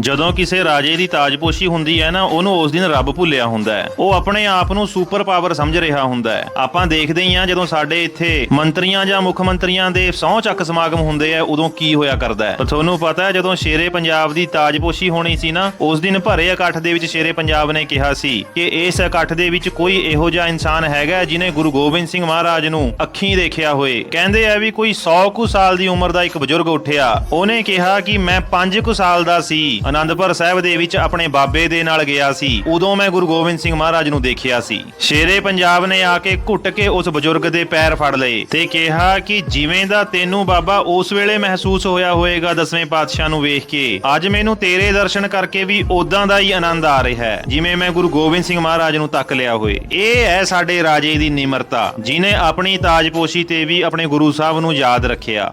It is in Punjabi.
ਜਦੋਂ ਕਿਸੇ ਰਾਜੇ ਦੀ ਤਾਜਪੋਸ਼ੀ ਹੁੰਦੀ ਹੈ ਨਾ, ਉਹਨੂੰ ਉਸ ਦਿਨ ਰੱਬ ਭੁੱਲਿਆ ਹੁੰਦਾ ਹੈ। ਉਹ ਆਪਣੇ ਆਪ ਨੂੰ ਸੁਪਰ ਪਾਵਰ ਸਮਝ ਰਿਹਾ ਹੁੰਦਾ ਹੈ। ਆਪਾਂ ਦੇਖਦੇ ਹੀ ਆ ਜਦੋਂ ਸਾਡੇ ਇੱਥੇ ਮੰਤਰੀਆਂ ਜਾਂ ਮੁੱਖ ਮੰਤਰੀਆਂ ਦੇ ਸਹੁੰ ਚੱਕ ਸਮਾਗਮ ਹੁੰਦੇ ਆ, ਉਦੋਂ ਕੀ ਹੋਇਆ ਕਰਦਾ ਹੈ? ਪਰ ਤੁਹਾਨੂੰ ਪਤਾ ਹੈ, ਜਦੋਂ ਸ਼ੇਰੇ ਪੰਜਾਬ ਦੀ ਤਾਜਪੋਸ਼ੀ ਹੋਣੀ ਸੀ ਨਾ, ਉਸ ਦਿਨ ਭਰੇ ਇਕੱਠ ਦੇ ਵਿੱਚ ਸ਼ੇਰੇ ਪੰਜਾਬ ਨੇ ਕਿਹਾ ਸੀ ਕਿ ਇਸ ਇਕੱਠ ਦੇ ਵਿੱਚ ਕੋਈ ਇਹੋ ਜਿਹਾ ਇਨਸਾਨ ਹੈਗਾ ਜਿਨੇ ਗੁਰੂ ਗੋਬਿੰਦ ਸਿੰਘ ਮਹਾਰਾਜ ਨੂੰ ਅੱਖੀਂ ਦੇਖਿਆ ਹੋਏ। ਕਹਿੰਦੇ ਆ ਵੀ ਕੋਈ 100 ਕੁ ਸਾਲ ਦੀ ਉਮਰ ਦਾ ਇੱਕ ਬਜ਼ੁਰਗ ਉੱਠਿਆ। ਉਹਨੇ ਕਿਹਾ ਕਿ ਮੈਂ 5 ਕੁ ਸਾਲ ਦਾ ਸੀ। ਆਨੰਦਪੁਰ ਸਾਹਿਬ ਦੇ ਵਿੱਚ ਆਪਣੇ ਬਾਬੇ ਦੇ ਨਾਲ ਗਿਆ ਸੀ। ਉਦੋਂ ਮੈਂ ਗੁਰੂ ਗੋਬਿੰਦ ਸਿੰਘ ਮਹਾਰਾਜ ਨੂੰ ਦੇਖਿਆ ਸੀ। ਸ਼ੇਰੇ ਪੰਜਾਬ ਨੇ ਆ ਕੇ ਘੁੱਟ ਕੇ ਉਸ ਬਜ਼ੁਰਗ ਦੇ ਪੈਰ ਫੜ ਲਏ ਤੇ ਕਿਹਾ ਕਿ ਜਿਵੇਂ ਦਾ ਤੈਨੂੰ ਬਾਬਾ ਉਸ ਵੇਲੇ ਮਹਿਸੂਸ ਹੋਇਆ ਹੋਵੇਗਾ ਦਸਵੇਂ ਪਾਤਸ਼ਾਹ ਨੂੰ ਵੇਖ ਕੇ, ਅੱਜ ਮੈਨੂੰ ਤੇਰੇ ਦਰਸ਼ਨ ਕਰਕੇ ਵੀ ਉਦਾਂ ਦਾ ਹੀ ਆਨੰਦ ਆ ਰਿਹਾ ਹੈ। ਜਿਵੇਂ ਮੈਂ ਗੁਰੂ ਗੋਬਿੰਦ ਸਿੰਘ ਮਹਾਰਾਜ ਨੂੰ ਤੱਕ ਲਿਆ ਹੋਏ। ਇਹ ਹੈ ਸਾਡੇ ਰਾਜੇ ਦੀ ਨਿਮਰਤਾ, ਜਿਨੇ ਆਪਣੀ ਤਾਜਪੋਸ਼ੀ ਤੇ ਵੀ ਆਪਣੇ ਗੁਰੂ ਸਾਹਿਬ ਨੂੰ ਯਾਦ ਰੱਖਿਆ।